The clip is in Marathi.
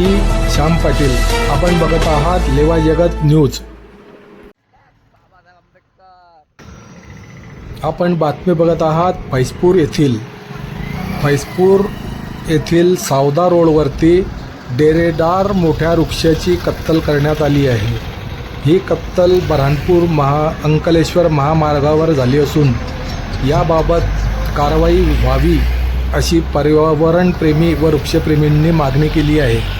मी श्याम पाटील. आपण बघत आहात लेवा जगत न्यूज. आपण बातमी बघत आहात फैजपूर येथील. फैजपूर येथील सावदा रोडवरती डेरेदार मोठ्या वृक्षाची कत्तल करण्यात आली आहे. ही कत्तल बऱ्हाणपूर महा अंकलेश्वर महामार्गावर झाली असून याबाबत कारवाई व्हावी अशी पर्यावरणप्रेमी व वृक्षप्रेमींनी मागणी केली आहे.